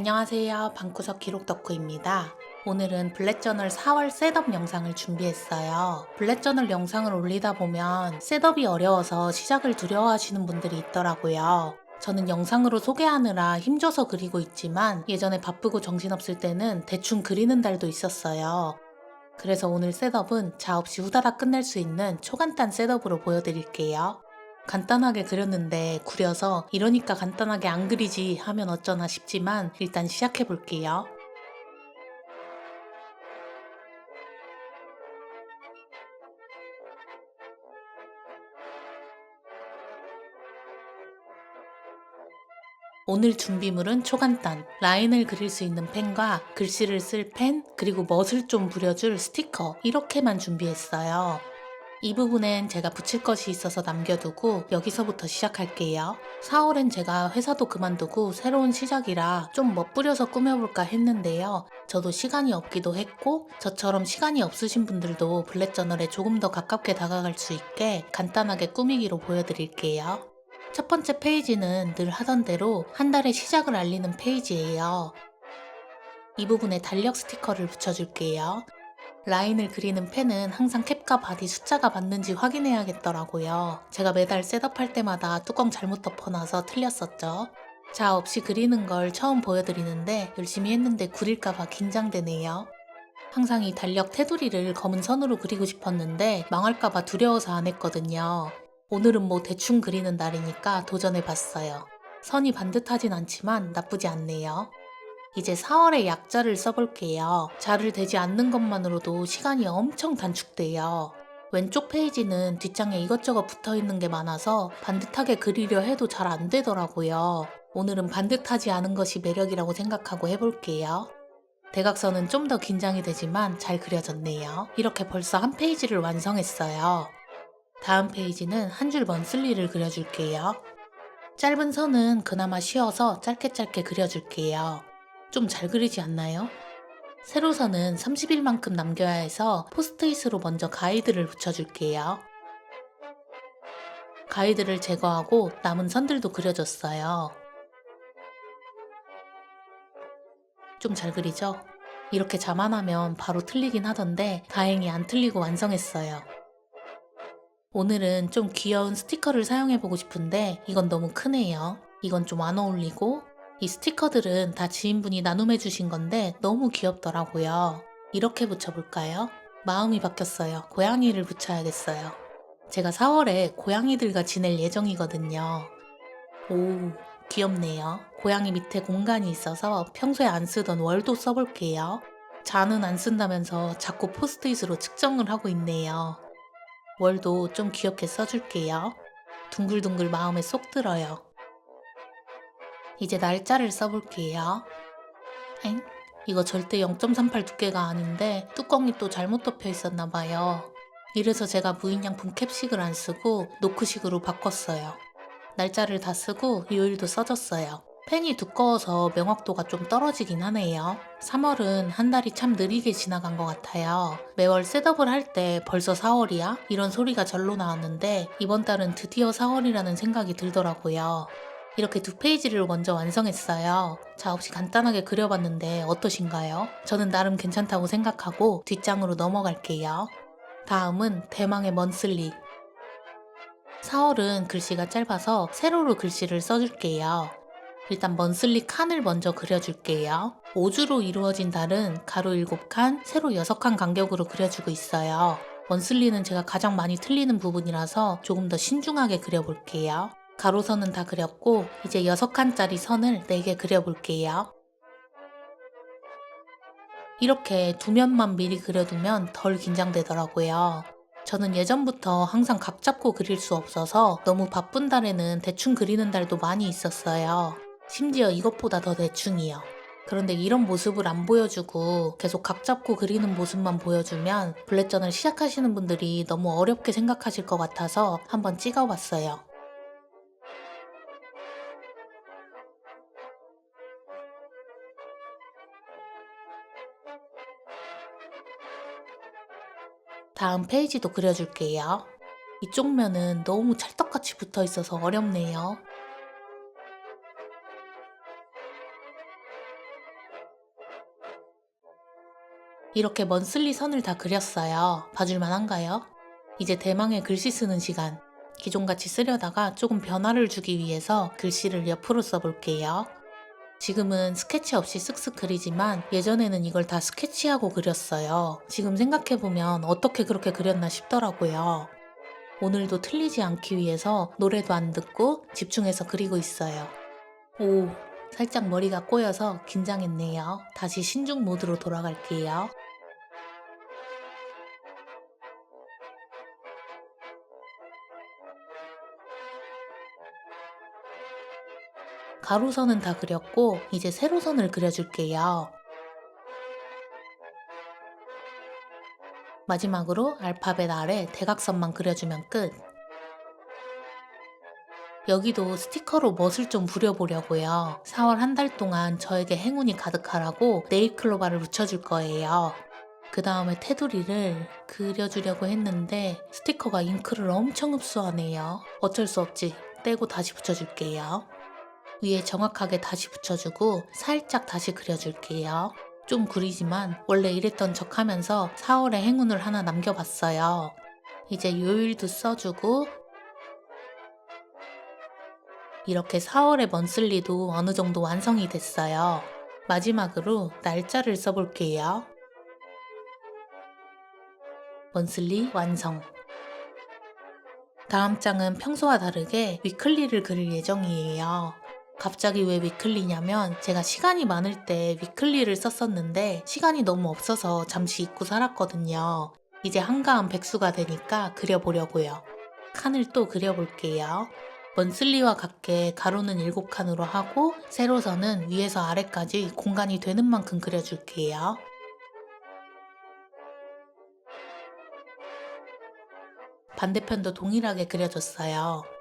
안녕하세요. 방구석 기록 덕후입니다. 오늘은 블랙저널 4월 셋업 영상을 준비했어요. 블랙저널 영상을 올리다 보면 셋업이 어려워서 시작을 두려워하시는 분들이 있더라고요. 저는 영상으로 소개하느라 힘줘서 그리고 있지만 예전에 바쁘고 정신없을 때는 대충 그리는 달도 있었어요. 그래서 오늘 셋업은 자 없이 후다닥 끝낼 수 있는 초간단 셋업으로 보여드릴게요. 간단하게 그렸는데 구려서 이러니까 간단하게 안 그리지 하면 어쩌나 싶지만 일단 시작해 볼게요. 오늘 준비물은 초간단, 라인을 그릴 수 있는 펜과 글씨를 쓸 펜, 그리고 멋을 좀 부려줄 스티커 이렇게만 준비했어요. 이 부분엔 제가 붙일 것이 있어서 남겨두고 여기서부터 시작할게요. 4월엔 제가 회사도 그만두고 새로운 시작이라 좀 멋부려서 꾸며볼까 했는데요. 저도 시간이 없기도 했고 저처럼 시간이 없으신 분들도 블랙저널에 조금 더 가깝게 다가갈 수 있게 간단하게 꾸미기로 보여드릴게요. 첫 번째 페이지는 늘 하던 대로 한 달의 시작을 알리는 페이지예요. 이 부분에 달력 스티커를 붙여줄게요. 라인을 그리는 펜은 항상 캡과 바디 숫자가 맞는지 확인해야겠더라고요. 제가 매달 셋업할 때마다 뚜껑 잘못 덮어놔서 틀렸었죠. 자 없이 그리는 걸 처음 보여드리는데 열심히 했는데 구릴까봐 긴장되네요. 항상 이 달력 테두리를 검은 선으로 그리고 싶었는데 망할까봐 두려워서 안 했거든요. 오늘은 뭐 대충 그리는 날이니까 도전해봤어요. 선이 반듯하진 않지만 나쁘지 않네요. 이제 4월에 약자를 써볼게요. 자를 대지 않는 것만으로도 시간이 엄청 단축돼요. 왼쪽 페이지는 뒷장에 이것저것 붙어 있는 게 많아서 반듯하게 그리려 해도 잘 안 되더라고요. 오늘은 반듯하지 않은 것이 매력이라고 생각하고 해볼게요. 대각선은 좀 더 긴장이 되지만 잘 그려졌네요. 이렇게 벌써 한 페이지를 완성했어요. 다음 페이지는 한 줄 먼슬리를 그려줄게요. 짧은 선은 그나마 쉬워서 짧게 짧게 그려줄게요. 좀 잘 그리지 않나요? 세로선은 30일만큼 남겨야 해서 포스트잇으로 먼저 가이드를 붙여줄게요. 가이드를 제거하고 남은 선들도 그려줬어요. 좀 잘 그리죠? 이렇게 자만하면 바로 틀리긴 하던데 다행히 안 틀리고 완성했어요. 오늘은 좀 귀여운 스티커를 사용해보고 싶은데 이건 너무 크네요. 이건 좀 안 어울리고 이 스티커들은 다 지인분이 나눔해 주신 건데 너무 귀엽더라고요. 이렇게 붙여볼까요? 마음이 바뀌었어요. 고양이를 붙여야겠어요. 제가 4월에 고양이들과 지낼 예정이거든요. 오, 귀엽네요. 고양이 밑에 공간이 있어서 평소에 안 쓰던 월도 써볼게요. 자는 안 쓴다면서 자꾸 포스트잇으로 측정을 하고 있네요. 월도 좀 귀엽게 써줄게요. 둥글둥글 마음에 쏙 들어요. 이제 날짜를 써볼게요. 엥? 이거 절대 0.38 두께가 아닌데 뚜껑이 또 잘못 덮여 있었나 봐요. 이래서 제가 무인양품 캡식을 안 쓰고 노크식으로 바꿨어요. 날짜를 다 쓰고 요일도 써줬어요. 펜이 두꺼워서 명확도가 좀 떨어지긴 하네요. 3월은 한 달이 참 느리게 지나간 것 같아요. 매월 셋업을 할 때 벌써 4월이야? 이런 소리가 절로 나왔는데 이번 달은 드디어 4월이라는 생각이 들더라고요. 이렇게 두 페이지를 먼저 완성했어요. 자, 없이 간단하게 그려봤는데 어떠신가요? 저는 나름 괜찮다고 생각하고 뒷장으로 넘어갈게요. 다음은 대망의 먼슬리. 4월은 글씨가 짧아서 세로로 글씨를 써줄게요. 일단 먼슬리 칸을 먼저 그려줄게요. 5주로 이루어진 달은 가로 7칸, 세로 6칸 간격으로 그려주고 있어요. 먼슬리는 제가 가장 많이 틀리는 부분이라서 조금 더 신중하게 그려볼게요. 가로선은 다 그렸고 이제 6칸짜리 선을 4개 그려볼게요. 이렇게 두 면만 미리 그려두면 덜 긴장되더라고요. 저는 예전부터 항상 각 잡고 그릴 수 없어서 너무 바쁜 달에는 대충 그리는 달도 많이 있었어요. 심지어 이것보다 더 대충이요. 그런데 이런 모습을 안 보여주고 계속 각 잡고 그리는 모습만 보여주면 블랙전을 시작하시는 분들이 너무 어렵게 생각하실 것 같아서 한번 찍어봤어요. 다음 페이지도 그려줄게요. 이쪽 면은 너무 찰떡같이 붙어 있어서 어렵네요. 이렇게 먼슬리 선을 다 그렸어요. 봐줄만 한가요? 이제 대망의 글씨 쓰는 시간. 기존같이 쓰려다가 조금 변화를 주기 위해서 글씨를 옆으로 써볼게요. 지금은 스케치 없이 쓱쓱 그리지만 예전에는 이걸 다 스케치하고 그렸어요. 지금 생각해보면 어떻게 그렇게 그렸나 싶더라고요. 오늘도 틀리지 않기 위해서 노래도 안 듣고 집중해서 그리고 있어요. 오, 살짝 머리가 꼬여서 긴장했네요. 다시 신중 모드로 돌아갈게요. 가로선은 다 그렸고 이제 세로선을 그려줄게요. 마지막으로 알파벳 아래 대각선만 그려주면 끝. 여기도 스티커로 멋을 좀 부려보려고요. 4월 한 달 동안 저에게 행운이 가득하라고 네일클로바를 붙여줄 거예요. 그 다음에 테두리를 그려주려고 했는데 스티커가 잉크를 엄청 흡수하네요. 어쩔 수 없지. 떼고 다시 붙여줄게요. 위에 정확하게 다시 붙여주고 살짝 다시 그려줄게요. 좀 구리지만 원래 이랬던 척 하면서 4월의 행운을 하나 남겨봤어요. 이제 요일도 써주고 이렇게 4월의 먼슬리도 어느 정도 완성이 됐어요. 마지막으로 날짜를 써볼게요. 먼슬리 완성. 다음 장은 평소와 다르게 위클리를 그릴 예정이에요. 갑자기 왜 위클리냐면 제가 시간이 많을 때 위클리를 썼었는데 시간이 너무 없어서 잠시 잊고 살았거든요. 이제 한가한 백수가 되니까 그려보려고요. 칸을 또 그려볼게요. 먼슬리와 같게 가로는 7칸으로 하고 세로선은 위에서 아래까지 공간이 되는 만큼 그려줄게요. 반대편도 동일하게 그려줬어요.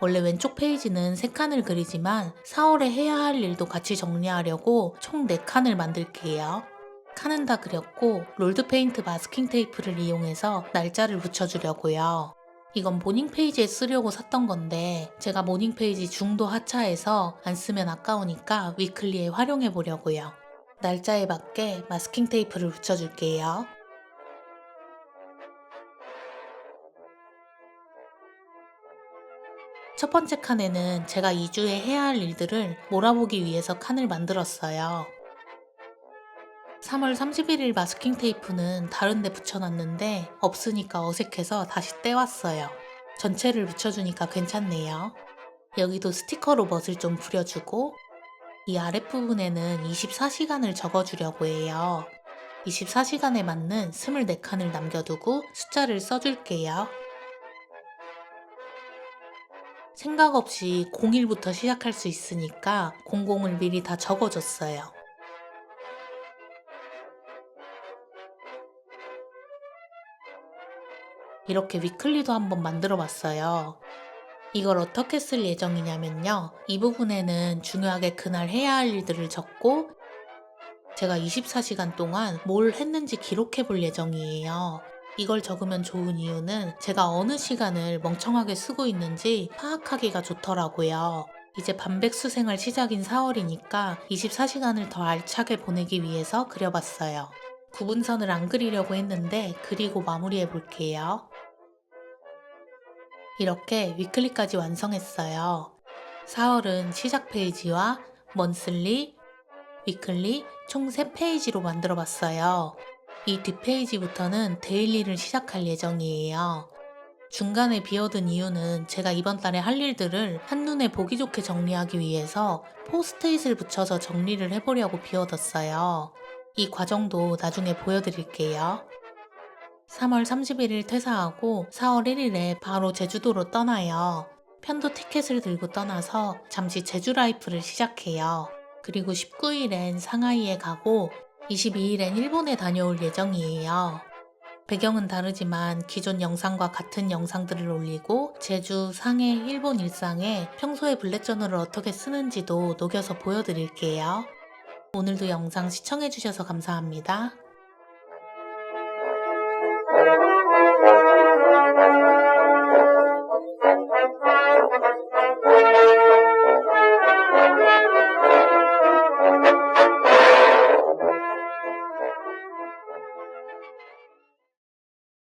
원래 왼쪽 페이지는 3칸을 그리지만 4월에 해야 할 일도 같이 정리하려고 총 4칸을 만들게요. 칸은 다 그렸고 롤드 페인트 마스킹 테이프를 이용해서 날짜를 붙여주려고요. 이건 모닝 페이지에 쓰려고 샀던 건데 제가 모닝 페이지 중도 하차해서 안 쓰면 아까우니까 위클리에 활용해 보려고요. 날짜에 맞게 마스킹 테이프를 붙여줄게요. 첫 번째 칸에는 제가 2주에 해야 할 일들을 몰아보기 위해서 칸을 만들었어요. 3월 31일 마스킹 테이프는 다른 데 붙여놨는데 없으니까 어색해서 다시 떼왔어요. 전체를 붙여주니까 괜찮네요. 여기도 스티커로 멋을 좀 부려주고 이 아랫부분에는 24시간을 적어주려고 해요. 24시간에 맞는 24칸을 남겨두고 숫자를 써줄게요. 생각 없이 01부터 시작할 수 있으니까 00을 미리 다 적어줬어요. 이렇게 위클리도 한번 만들어 봤어요. 이걸 어떻게 쓸 예정이냐면요. 이 부분에는 중요하게 그날 해야 할 일들을 적고 제가 24시간 동안 뭘 했는지 기록해 볼 예정이에요. 이걸 적으면 좋은 이유는 제가 어느 시간을 멍청하게 쓰고 있는지 파악하기가 좋더라고요. 이제 반백 수 생활 시작인 4월이니까 24시간을 더 알차게 보내기 위해서 그려봤어요. 구분선을 안 그리려고 했는데 그리고 마무리해 볼게요. 이렇게 위클리까지 완성했어요. 4월은 시작 페이지와 먼슬리, 위클리 총 3페이지로 만들어 봤어요. 이 뒷페이지부터는 데일리를 시작할 예정이에요. 중간에 비어든 이유는 제가 이번 달에 할 일들을 한눈에 보기 좋게 정리하기 위해서 포스트잇을 붙여서 정리를 해보려고 비워뒀어요. 이 과정도 나중에 보여드릴게요. 3월 31일 퇴사하고 4월 1일에 바로 제주도로 떠나요. 편도 티켓을 들고 떠나서 잠시 제주 라이프를 시작해요. 그리고 19일엔 상하이에 가고 22일엔 일본에 다녀올 예정이에요. 배경은 다르지만 기존 영상과 같은 영상들을 올리고 제주, 상해, 일본 일상에 평소에 블랙저널을 어떻게 쓰는지도 녹여서 보여드릴게요. 오늘도 영상 시청해주셔서 감사합니다.